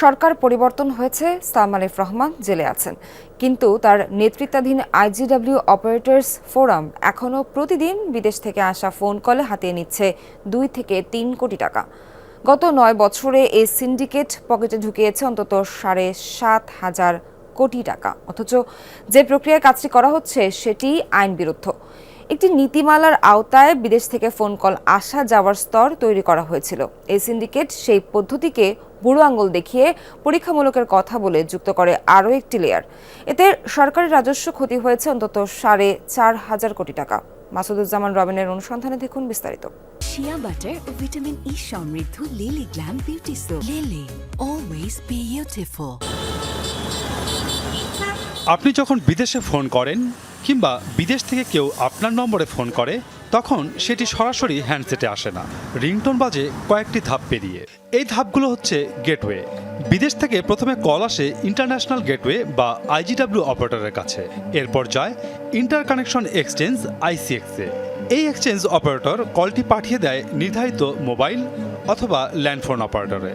সরকার পরিবর্তন হয়েছে সালমান আলিফ রহমান, জেলে আছেন। কিন্তু তার নেতৃত্বাধীন আইজিডব্লিউ অপারেটরস ফোরাম এখনও প্রতিদিন বিদেশ থেকে আসা ফোন কলে হাতিয়ে নিচ্ছে দুই থেকে তিন কোটি টাকা। গত নয় বছরে এই সিন্ডিকেট পকেটে ঢুকিয়েছে অন্তত সাড়ে সাত হাজার কোটি টাকা। অথচ যে প্রক্রিয়ায় কাজটি করা হচ্ছে সেটি আইন বিরুদ্ধ। একটি নীতিমালার আওতায় বিদেশ থেকে ফোন কল আসা যাওয়ার স্তর তৈরি করা হয়েছিল। এই সিন্ডিকেট সেই পদ্ধতিকে বুড়ো আঙুল দেখিয়ে পরীক্ষামূলকের কথা বলে যুক্ত করে আরও একটি লেয়ার এতে সরকারি রাজস্ব ক্ষতি হয়েছে অন্তত সাড়ে চার হাজার কোটি টাকা। মাসুদুজ্জামান রবিনের অনুসন্ধানে দেখুন বিস্তারিত। শিয়া বাটার ও ভিটামিন ই সমৃদ্ধ Lily glam beauty soap Lily always beautiful আপনি যখন বিদেশে ফোন করেন কিংবা বিদেশ থেকে কেউ আপনার নম্বরে ফোন করে, তখন সেটি সরাসরি হ্যান্ডসেটে আসে না। রিংটোন বাজে কয়েকটি ধাপ পেরিয়ে। এই ধাপগুলো হচ্ছে গেটওয়ে। বিদেশ থেকে প্রথমে কল আসে ইন্টারন্যাশনাল গেটওয়ে বা আইজিডব্লিউ অপারেটরের কাছে। এরপর যায় ইন্টার কানেকশন এক্সচেঞ্জ আইসিএক্সে। এই এক্সচেঞ্জ অপারেটর কলটি পাঠিয়ে দেয় নির্ধারিত মোবাইল অথবা ল্যান্ডফোন অপারেটরে।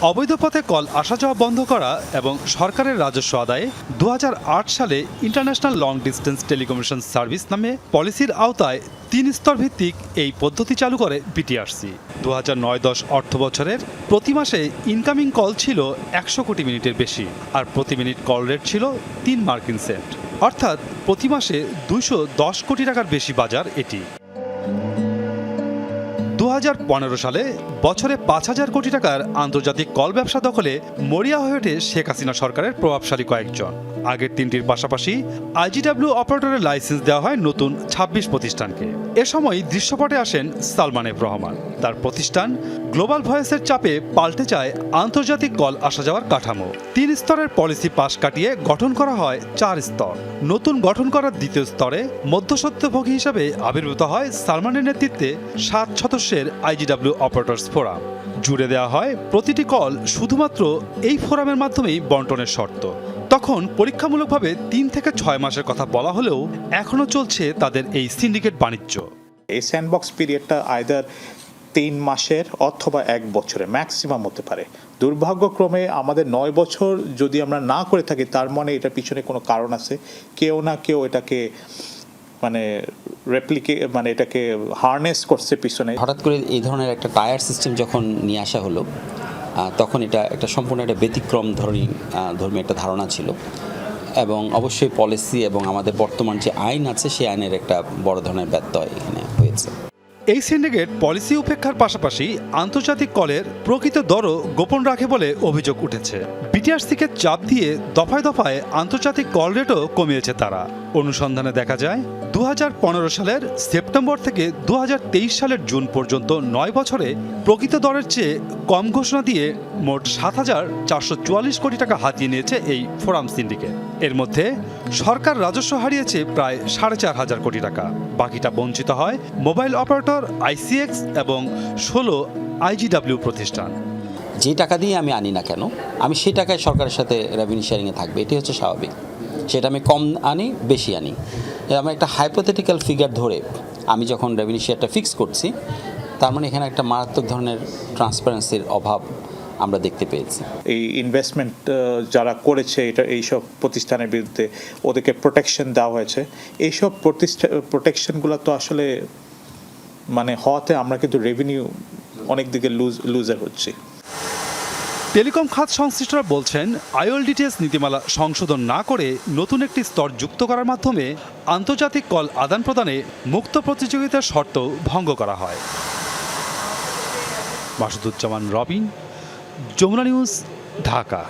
অবৈধ পথে কল আসা যাওয়া বন্ধ করা এবং সরকারের রাজস্ব আদায়ে দু হাজার আট সালে international long distance telecommunication service নামে পলিসির আওতায় তিন স্তর ভিত্তিক এই পদ্ধতি চালু করে বিটিআরসি দু হাজার নয় দশ অর্থ বছরের প্রতি মাসে ইনকামিং কল ছিল একশো কোটি মিনিটের বেশি আর প্রতি মিনিট কল রেট ছিল তিন মার্কিন সেন্ট। অর্থাৎ প্রতি মাসে দুইশো দশ কোটি টাকার বেশি বাজার এটি। সালে বছরে পাঁচ হাজার কোটি টাকার আন্তর্জাতিক কল ব্যবসা দখলে মরিয়া হয়ে ওঠে শেখ হাসিনা সরকারের প্রভাবশালী কয়েকজন। আগের তিনটির পাশাপাশি আইজিডব্লিউ অপারেটরের লাইসেন্স দেওয়া হয় নতুন ২৬ প্রতিষ্ঠানকে। এ সময় দৃশ্যপটে আসেন সালমান এফ রহমান। তার প্রতিষ্ঠান গ্লোবাল ভয়েসের চাপে পাল্টে যায় আন্তর্জাতিক কল আসা যাওয়ার কাঠামো। তিন স্তরের পলিসি পাশ কাটিয়ে গঠন করা হয় চার স্তর। নতুন গঠন করার দ্বিতীয় স্তরে মধ্যস্বত্বভোগী হিসাবে আবির্ভূত হয় সালমানের নেতৃত্বে সাত সদস্যের আইজিডব্লিউ অপারেটর্স ফোরাম। জুড়ে দেওয়া হয় প্রতিটি কল শুধুমাত্র এই ফোরামের মাধ্যমেই বন্টনের শর্ত। তখন পরীক্ষামূলকভাবে তিন থেকে ছয় মাসের কথা বলা হলেও এখনও চলছে তাদের এই সিন্ডিকেট বাণিজ্য। এই স্যান্ডবক্স পিরিয়ডটা আয়দার তিন মাসের অথবা এক বছরে, ম্যাক্সিমাম হতে পারে। দুর্ভাগ্যক্রমে আমাদের নয় বছর যদি আমরা না করে থাকি, তার মানে এটার পিছনে কোনো কারণ আছে? কেউ না কেউ এটাকে মানে রেপ্লিকে মানে এটাকে হার্নেস করছে পিছনে। হঠাৎ করে এই ধরনের একটা টায়ার সিস্টেম যখন নিয়ে আসা হলো তখন এটা একটা সম্পূর্ণ একটা ব্যতিক্রম ধর্মী ধর্মীয় ধর্মী একটা ধারণা ছিল। এবং অবশ্যই পলিসি এবং আমাদের বর্তমান যে আইন আছে, সেই আইনের একটা বড় ধরনের ব্যত্যয় এখানে হয়েছে। এই সিন্ডিকেট পলিসি উপেক্ষার পাশাপাশি আন্তর্জাতিক কলের প্রকৃত দরও গোপন রাখে বলে অভিযোগ উঠেছে। বিটিআরসিকে চাপ দিয়ে দফায় দফায় আন্তর্জাতিক কল রেটও কমিয়েছে তারা। অনুসন্ধানে দেখা যায় দু হাজার পনেরো সালের সেপ্টেম্বর থেকে দু হাজার তেইশ সালের জুন পর্যন্ত নয় বছরে প্রকৃত দরের চেয়ে কম ঘোষণা দিয়ে মোট সাত হাজার চারশো চুয়াল্লিশ কোটি টাকা হাতিয়ে নিয়েছে এই ফোরাম সিন্ডিকেট। এর মধ্যে সরকার রাজস্ব হারিয়েছে প্রায় সাড়ে চার হাজার কোটি টাকা। বাকিটা বঞ্চিত হয় মোবাইল অপারেটর আইসিএক্স এবং ষোলো আইজিডব্লিউ প্রতিষ্ঠান। যে টাকা দিয়ে আমি আনি না কেন, আমি সেই টাকায় সরকারের সাথে রেভিনিউ শেয়ারিংয়ে থাকবে, এটি হচ্ছে স্বাভাবিক। সেটা আমি কম আনি, বেশি আনি। আমি একটা হাইপোথেটিক্যাল ফিগার ধরে আমি যখন রেভিনিউ শেয়ারটা ফিক্স করছি, তার মানে এখানে একটা মারাত্মক ধরনের ট্রান্সপারেন্সির অভাব আমরা দেখতে পেয়েছি। এই ইনভেস্টমেন্ট যারা করেছে, এটা এইসব প্রতিষ্ঠানের বিরুদ্ধে ওদেরকে প্রোটেকশন দেওয়া হয়েছে। এইসব প্রতিষ্ঠা প্রোটেকশনগুলো তো আসলে মানে হওয়াতে আমরা কিন্তু রেভিনিউ অনেক দিকে লুজ লুজার হচ্ছি। টেলিকম খাত সংশ্লিষ্টরা বলছেন আইওএলডিটিএস নীতিমালা সংশোধন না করে নতুন একটি স্তর যুক্ত করার মাধ্যমে আন্তর্জাতিক কল আদান প্রদানে মুক্ত প্রতিযোগিতার শর্ত ভঙ্গ করা হয়। মাসুদুজ্জামান রবিন, যমুনা নিউজ, ঢাকা।